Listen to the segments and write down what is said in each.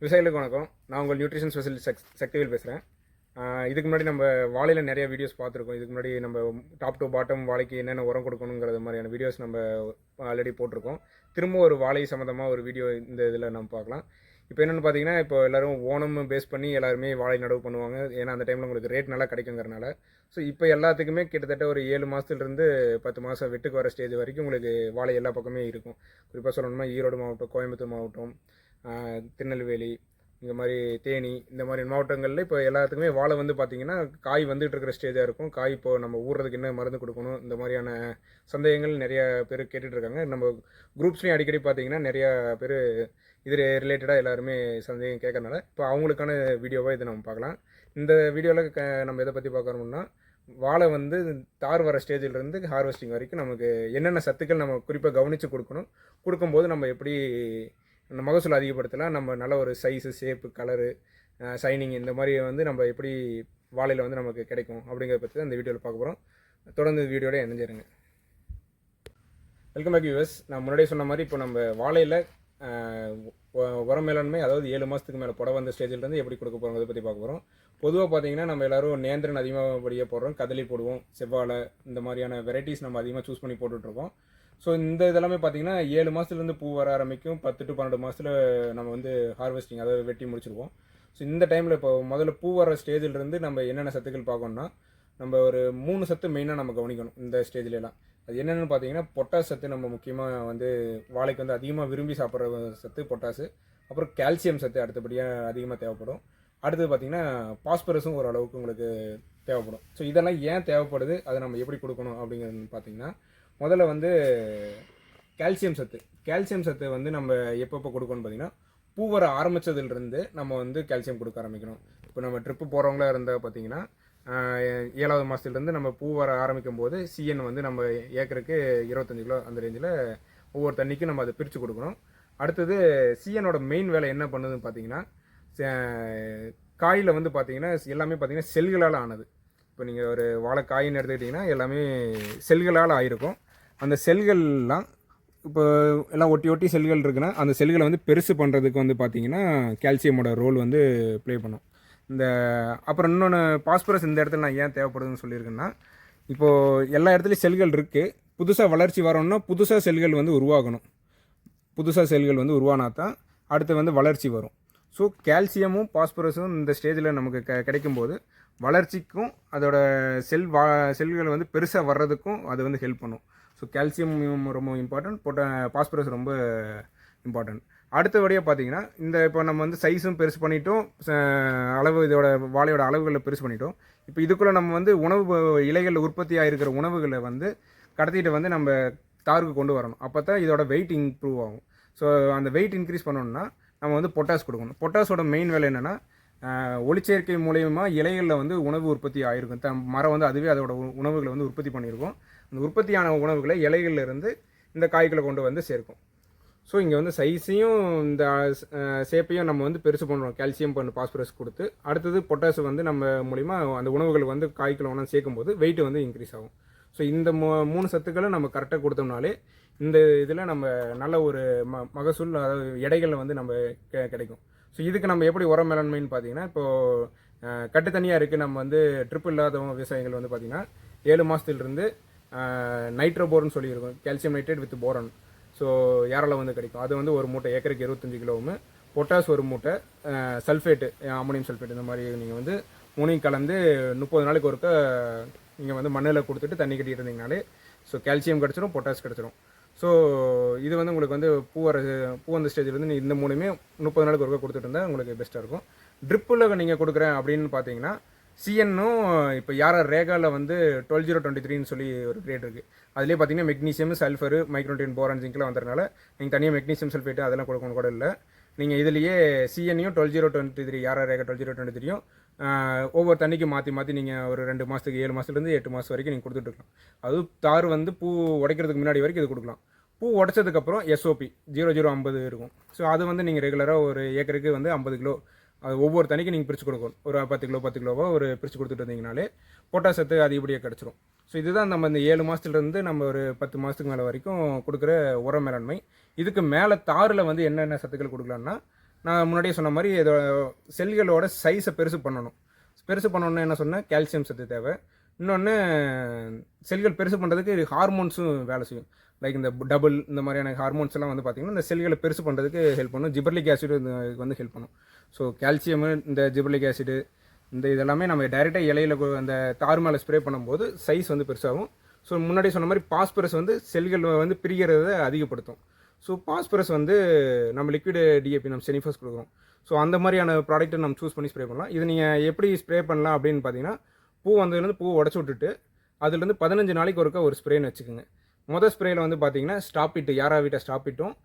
விவசாயிகளுக்கு வணக்கம். நான் உங்கள் நியூட்ரிஷன் ஸ்பெஷலிஸ்ட் சக் சக்திவேல் பேசுகிறேன் இதுக்கு முன்னாடி நம்ம வாழையில் நிறைய வீடியோஸ் பார்த்துருக்கோம். இதுக்கு முன்னாடி நம்ம டாப் டு பாட்டம் வாழைக்கு என்னென்ன உரம் கொடுக்கணுங்கிறது மாதிரியான வீடியோஸ் நம்ம ஆல்ரெடி போட்டிருக்கோம். திரும்ப ஒரு வாழை சம்மந்தமாக ஒரு வீடியோ இந்த இதில் நம்ம பார்க்கலாம். இப்போ என்னென்னு பார்த்தீங்கன்னா இப்போ எல்லோரும் ஓணம் பேஸ் பண்ணி எல்லாருமே வாழை நடவு பண்ணுவாங்க. ஏன்னா அந்த டைமில் உங்களுக்கு ரேட் நல்லா கிடைக்குங்கிறனால. ஸோ இப்போ எல்லாத்துக்குமே கிட்டத்தட்ட ஒரு ஏழு மாதத்துலேருந்து பத்து மாதம் வெட்டுக்கு வர ஸ்டேஜ் வரைக்கும் உங்களுக்கு வாழை எல்லா பக்கமே இருக்கும். குறிப்பாக சொல்லணும்னா ஈரோடு மாவட்டம் கோயம்புத்தூர் மாவட்டம் திருநெல்வேலி இந்த மாதிரி தேனி இந்த மாதிரி மாவட்டங்களில் இப்போ எல்லாத்துக்குமே வாழை வந்து பார்த்திங்கன்னா காய் வந்துட்டு இருக்கிற ஸ்டேஜாக இருக்கும். காய் இப்போ நம்ம ஊறுறதுக்கு என்ன மருந்து கொடுக்கணும் இந்த மாதிரியான சந்தேகங்கள் நிறைய பேர் கேட்டுட்ருக்காங்க நம்ம குரூப்ஸ்லேயும் அடிக்கடி பார்த்தீங்கன்னா நிறையா பேர் இது ரிலேட்டடாக எல்லாருமே சந்தேகம் கேட்கறனால இப்போ அவங்களுக்கான வீடியோவாக இதை நம்ம பார்க்கலாம். இந்த வீடியோவில் க நம்ம எதை பற்றி பார்க்குறோம்னா வாழை வந்து தார் வர ஸ்டேஜிலிருந்து ஹார்வெஸ்டிங் வரைக்கும் நமக்கு என்னென்ன சத்துக்கள் நம்ம குறிப்பாக கவனித்து கொடுக்கணும் கொடுக்கும்போது நம்ம எப்படி மகசூல் அதிகப்படுத்தலாம் நம்ம நல்ல ஒரு சைஸு ஷேப்பு கலரு சைனிங் இந்த மாதிரி வந்து நம்ம எப்படி வாழையில் வந்து நமக்கு கிடைக்கும் அப்படிங்கிறத பற்றி தான் இந்த வீடியோவில் பார்க்க போகிறோம் தொடர்ந்து வீடியோட இணைஞ்சிருங்க. வெல்கம் பேக் யூஎஸ் நான் முன்னாடியே சொன்ன மாதிரி இப்போ நம்ம வாழையில் உரம் மேலாண்மை அதாவது ஏழு மாதத்துக்கு மேலே புடவை வந்த ஸ்டேஜிலேருந்து எப்படி கொடுக்க போகிறோம் பற்றி பார்க்க போகிறோம் பொதுவாக பார்த்தீங்கன்னா நம்ம எல்லோரும் நேந்திரன் அதிகமாக படியே போடுறோம். கதலி போடுவோம் செவ்வாழை இந்த மாதிரியான வெரைட்டிஸ் நம்ம அதிகமாக சூஸ் பண்ணி போட்டுட்ருக்கோம் ஸோ இந்த இதெல்லாமே பார்த்தீங்கன்னா ஏழு மாதத்துலேருந்து பூ வர ஆரம்பிக்கும். பத்து டு பன்னெண்டு மாதத்தில் நம்ம வந்து ஹார்வெஸ்டிங் அதாவது வெட்டி முடிச்சிருவோம். ஸோ இந்த டைமில் இப்போ முதல்ல பூ வர ஸ்டேஜிலிருந்து நம்ம என்னென்ன சத்துக்கள் பார்க்கணும்னா நம்ம ஒரு மூணு சத்து மெயினாக நம்ம கவனிக்கணும் இந்த ஸ்டேஜ்லலாம் அது என்னென்னு பார்த்தீங்கன்னா பொட்டாஸ் சத்து நம்ம முக்கியமாக வந்து வாழைக்கு வந்து அதிகமாக விரும்பி சாப்பிட்ற சத்து பொட்டாசு அப்புறம் கால்சியம் சத்து அடுத்தபடியாக அதிகமாக தேவைப்படும். அடுத்தது பார்த்தீங்கன்னா பாஸ்பரஸும் ஓரளவுக்கு உங்களுக்கு தேவைப்படும். ஸோ இதெல்லாம் ஏன் தேவைப்படுது? அதை நம்ம எப்படி கொடுக்கணும் அப்படிங்கிறது பார்த்தீங்கன்னா முதல்ல வந்து கால்சியம் சத்து. கால்சியம் சத்து வந்து நம்ம எப்பப்போ கொடுக்கணும்னு பார்த்தீங்கன்னா பூ வர ஆரம்பித்ததுலேருந்து நம்ம வந்து கால்சியம் கொடுக்க ஆரம்பிக்கணும். இப்போ நம்ம ட்ரிப்பு போகிறவங்களா இருந்தால் பார்த்தீங்கன்னா ஏழாவது மாதத்துலேருந்து நம்ம பூ வர ஆரம்பிக்கும் போது சிஎன் வந்து நம்ம ஏக்கருக்கு இருபத்தஞ்சு கிலோ அந்த ரேஞ்சில் ஒவ்வொரு தண்ணிக்கும் நம்ம அதை பிரித்து கொடுக்கணும். அடுத்தது சிஎனோட மெயின் வேலை என்ன பண்ணுதுன்னு பார்த்தீங்கன்னா காயில் வந்து பார்த்தீங்கன்னா எல்லாமே பார்த்தீங்கன்னா செல்களால் ஆனது. இப்போ நீங்கள் ஒரு வாழைக்காயின்னு எடுத்துக்கிட்டிங்கன்னா எல்லாமே செல்களால் ஆயிருக்கும். அந்த செல்கள்லாம் இப்போ எல்லாம் ஒட்டி ஒட்டி செல்கள் இருக்குன்னா அந்த செல்களை வந்து பெருசு பண்ணுறதுக்கு வந்து பார்த்தீங்கன்னா கால்சியமோட ரோல் வந்து ப்ளே பண்ணும். இந்த அப்புறம் இன்னொன்று பாஸ்பரஸ் இந்த இடத்துல நான் ஏன் தேவைப்படுதுன்னு சொல்லியிருக்கேன்னா இப்போது எல்லா இடத்துலையும் செல்கள் இருக்குது புதுசாக வளர்ச்சி வரணும்னா புதுசாக செல்கள் வந்து உருவாகணும். புதுசாக செல்கள் வந்து உருவானா தான் அடுத்து வந்து வளர்ச்சி வரும். ஸோ கால்சியமும் பாஸ்பரஸும் இந்த ஸ்டேஜில் நமக்கு க கிடைக்கும்போது வளர்ச்சிக்கும் அதோட செல் வா செல்கள் வந்து பெருசாக வர்றதுக்கும் அது வந்து ஹெல்ப் பண்ணும். ஸோ கால்சியம் ரொம்ப இம்பார்ட்டன்ட் பொட்ட பாஸ்பரஸ் ரொம்ப இம்பார்ட்டன்ட் அடுத்தபடியாக பார்த்தீங்கன்னா இந்த இப்போ நம்ம வந்து சைஸும் பெருசு பண்ணிட்டோம். ச- அளவு இதோட வாழையோட அளவுகளை பெருசு பண்ணிட்டோம். இப்போ இதுக்குள்ளே நம்ம வந்து உணவு இலைகளில் உற்பத்தி ஆகிருக்கிற உணவுகளை வந்து கடத்திட்டு வந்து நம்ம தாருக்கு கொண்டு வரணும். அப்போ தான் இதோட வெயிட் இம்ப்ரூவ் ஆகும். ஸோ அந்த வெயிட் இன்க்ரீஸ் பண்ணணும்னா நம்ம வந்து பொட்டாஸ் கொடுக்கணும். பொட்டாஸோட மெயின் வேலை என்னென்னா ஒளிச்சேர்க்கை மூலயமா இலைகளில் வந்து உணவு உற்பத்தி ஆகிருக்கும் த மரம் வந்து அதுவே அதோட உணவுகளை வந்து உற்பத்தி பண்ணியிருக்கும். அந்த உற்பத்தியான உணவுகளை இலைகளிலிருந்து இந்த காய்களை கொண்டு வந்து சேர்க்கும். ஸோ இங்கே வந்து சைஸையும் இந்த சேப்பையும் நம்ம வந்து பெருசு பண்ணுறோம். கால்சியம் பண்ணு பாஸ்பரஸ் கொடுத்து. அடுத்தது பொட்டாசு வந்து நம்ம மூலிமா அந்த உணவுகள் வந்து காய்களை ஒன்றா சேர்க்கும்போது வெயிட் வந்து இன்க்ரீஸ் ஆகும். ஸோ இந்த மூ மூணு சத்துக்களை நம்ம கரெக்டாக கொடுத்தோம்னாலே இந்த இதில் நம்ம நல்ல ஒரு ம மகசூல் அதாவது எடைகளில் வந்து நம்ம கெ- கிடைக்கும். ஸோ இதுக்கு நம்ம எப்படி உரம் மேலாண்மைன்னு பார்த்தீங்கன்னா இப்போது கட்டு தனியாக இருக்குது நம்ம வந்து ட்ரிப் இல்லாதவங்க விவசாயிகள் வந்து பார்த்திங்கன்னா ஏழு மாதத்துலேருந்து நைட்ரோபோர்னு சொல்லியிருக்கோம். Calcium nitrate with boron so யாரால் வந்து கிடைக்கும்? அது வந்து ஒரு மூட்டை ஏக்கருக்கு இருபத்தஞ்சு கிலோவும் பொட்டாஸ் ஒரு மூட்டை சல்ஃபேட்டு அமோனியம் சல்ஃபேட் இந்த மாதிரி நீங்கள் வந்து மூணையும் கலந்து முப்பது நாளைக்கு ஒருக்க நீங்கள் வந்து மண்ணில் கொடுத்துட்டு தண்ணி கட்டிட்டு இருந்தீங்கனாலே ஸோ கால்சியம் கிடச்சிரும் பொட்டாஸ் கிடச்சிரும். ஸோ இது வந்து உங்களுக்கு வந்து பூ வர பூ வந்த ஸ்டேஜில் வந்து நீங்கள் இந்த மூணுமே முப்பது நாளுக்கு ஒருக்க கொடுத்துட்டு இருந்தால் உங்களுக்கு பெஸ்ட்டாக இருக்கும். ட்ரிப்பில் நீங்கள் கொடுக்குறேன் அப்படின்னு பார்த்தீங்கன்னா சிஎன்னும் இப்போ யாரோ ரேகாவில் வந்து டுவெல் ஜீரோ டுவெண்ட்டி த்ரீன்னு சொல்லி ஒரு கிரேட் இருக்குது அதுலேயே பார்த்தீங்கன்னா மெக்னீசியம் சல்ஃபர் மைக்ரோட்டின் போரான் ஜிங்க்லாம் வந்ததுனால நீங்கள் தனியாக மெக்னீசியம் சல்ஃபேட் அதெல்லாம் கொடுக்கணும் கூட இல்லை. நீங்கள் இதுலேயே சிஎன்னையும் டுவெல் ஜீரோ டுவெண்ட்டி த்ரீ யாரோ ரேகா டுவெல் ஜீரோ டுவெண்ட்டி த்ரீயும் ஒவ்வொரு தண்ணிக்கு மாற்றி மாற்றி நீங்கள் ஒரு ரெண்டு மாதத்துக்கு ஏழு மாதத்துலேருந்து எட்டு மாதம் வரைக்கும் நீங்கள் கொடுத்துட்ருக்கலாம் அதுவும் தார் வந்து பூ உடைக்கிறதுக்கு முன்னாடி வரைக்கும் இது கொடுக்கலாம். பூ உடச்சதுக்கப்புறம் எஸ்ஓபி ஜீரோ ஜீரோ ஐம்பது இருக்கும். ஸோ அது வந்து நீங்கள் ரெகுலராக ஒரு ஏக்கருக்கு வந்து ஐம்பது கிலோ அது ஒவ்வொரு தனிக்கு நீங்கள் பிரித்து கொடுக்கணும். ஒரு பத்து கிலோ பத்து கிலோவோ ஒரு பிரித்து கொடுத்துட்டு இருந்தீங்கனாலே பொட்டாசத்து அதிகப்படியாக கிடச்சிரும். ஸோ இதுதான் நம்ம இந்த ஏழு மாதத்துலேருந்து நம்ம ஒரு பத்து மாதத்துக்கு மேலே வரைக்கும் கொடுக்குற உர மேலாண்மை. இதுக்கு மேலே தாரில் வந்து என்னென்ன சத்துக்கள் கொடுக்கலாம்னா நான் முன்னாடியே சொன்ன மாதிரி இதோட செல்களோட சைஸை பெருசு பண்ணணும். பெருசு பண்ணணும்னு என்ன சொன்னால் கால்சியம் சத்து தேவை. இன்னொன்று செல்கள் பெருசு பண்ணுறதுக்கு ஹார்மோன்ஸும் வேலை செய்யும். லைக் இந்த டபுள் இந்த மாதிரியான ஹார்மோன்ஸ் எல்லாம் வந்து பார்த்திங்கன்னா இந்த செல்களை பெருசு பண்ணுறதுக்கு ஹெல்ப் பண்ணும். ஜிபர்லிக் ஆசிட் இதுக்கு வந்து ஹெல்ப் பண்ணும். ஸோ கால்சியம் இந்த ஜிபர்லிக் ஆசிடு இந்த இதெல்லாமே நம்ம டைரெக்டாக இலையில் அந்த தார் மேலே ஸ்ப்ரே பண்ணும்போது சைஸ் வந்து பெருசாகும். ஸோ முன்னாடி சொன்ன மாதிரி பாஸ்பரஸ் வந்து செல்கள் வந்து பிரிகிறத அதிகப்படுத்தும். ஸோ பாஸ்பரஸ் வந்து நம்ம லிக்விடு டிஏபி நம்ம செனிஃபஸ் கொடுக்குறோம். ஸோ அந்த மாதிரியான ப்ராடக்ட்டை நம்ம சூஸ் பண்ணி ஸ்ப்ரே பண்ணலாம். இது நீங்கள் எப்படி ஸ்ப்ரே பண்ணலாம் அப்படின்னு பார்த்தீங்கன்னா பூ வந்ததுலேருந்து பூ உடச்சி விட்டுட்டு அதுலேருந்து பதினஞ்சு நாளைக்கு ஒருக்கா ஒரு ஸ்ப்ரேன்னு வச்சுக்கோங்க. மொதல் ஸ்ப்ரேயில் வந்து பார்த்தீங்கன்னா ஸ்டாப் இட்டு யாரா வீட்டை ஸ்டாப் இட்டும்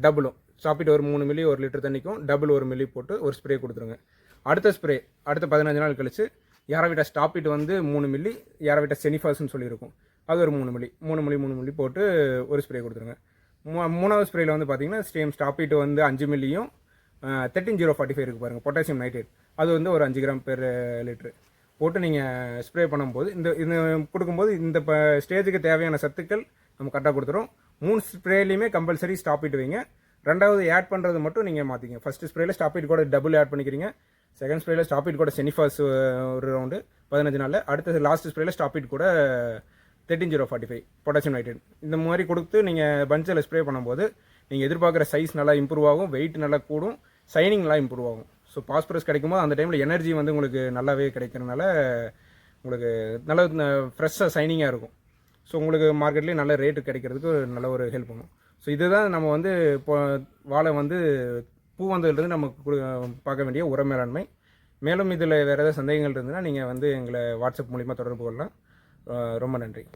டபுளும். ஸ்டாப் ஒரு மூணு மில்லி ஒரு லிட்டர் தண்ணிக்கும் டபுள் ஒரு மில்லி போட்டு ஒரு ஸ்ப்ரே கொடுத்துருங்க. அடுத்த ஸ்ப்ரே அடுத்த பதினஞ்சு நாள் கழித்து யாரா வீட்டை ஸ்டாப் வந்து மூணு மில்லி யாரா வீட்டை செனிஃபாஸ்ன்னு சொல்லியிருக்கும். அது ஒரு மூணு மில்லி மூணு மில்லி மூணு மில்லி போட்டு ஒரு ஸ்ப்ரே கொடுத்துருங்க. மூ- மூணாவது ஸ்ப்ரேயில் வந்து பார்த்தீங்கன்னா ஸ்டேம் ஸ்டாப் வந்து அஞ்சு மில்லியும் தேர்ட்டின் ஜீரோ ஃபார்ட்டி ஃபைவ் இருக்குது பாருங்கள் பொட்டாசியம் நைட்ரேட். அது வந்து ஒரு அஞ்சு கிராம் பெர் லிட்ரு போட்டு நீங்கள் ஸ்ப்ரே பண்ணும்போது இந்த இது கொடுக்கும்போது இந்த இப்போ ஸ்டேஜுக்கு தேவையான சத்துக்கள் நம்ம கரெக்டாக கொடுத்துரும் மூணு ஸ்ப்ரேலையுமே கம்பல்சரி ஸ்டாப் இட்டு வைங்க. ரெண்டாவது ஆட் பண்ணுறது மட்டும் நீங்கள் மாற்றிங்க ஃபஸ்ட்டு ஸ்ப்ரேயில் ஸ்டாப் இட் கூட டபுள் ஆட் பண்ணிக்கிறீங்க. செகண்ட் ஸ்ப்ரேயில் ஸ்டாப் இட் கூட செனிஃபாஸ் ஒரு ரவுண்டு பதினஞ்சு நாளில். அடுத்தது லாஸ்ட் ஸ்ப்ரேயில் ஸ்டாப் இட் கூட thirteen zero forty five potassium nitrate இந்த மாதிரி கொடுத்து நீங்கள் பஞ்சில் ஸ்ப்ரே பண்ணும்போது நீங்கள் எதிர்பார்க்குற சைஸ் நல்லா இம்ப்ரூவ் ஆகும் வெயிட் நல்லா கூடும் சைனிங் நல்லா இம்ப்ரூவ் ஆகும். ஸோ பாஸ்பரஸ் கிடைக்கும்போது அந்த டைமில் எனர்ஜி வந்து உங்களுக்கு நல்லாவே கிடைக்கிறனால உங்களுக்கு நல்ல ஃப்ரெஷ்ஷாக சைனிங்காக இருக்கும். ஸோ உங்களுக்கு மார்க்கெட்லேயே நல்ல ரேட்டு கிடைக்கிறதுக்கு நல்ல ஒரு ஹெல்ப் பண்ணும். ஸோ இதுதான் நம்ம வந்து இப்போ வாழை வந்து பூ வந்ததுலேருந்து நம்ம குடு- பார்க்க வேண்டிய உர மேலாண்மை மேலும் இதில் வேறு ஏதாவது சந்தேகங்கள் இருந்ததுன்னா நீங்கள் வந்து எங்களை வாட்ஸ்அப் மூலிமா தொடர்பு கொள்ளலாம். ரொம்ப நன்றி.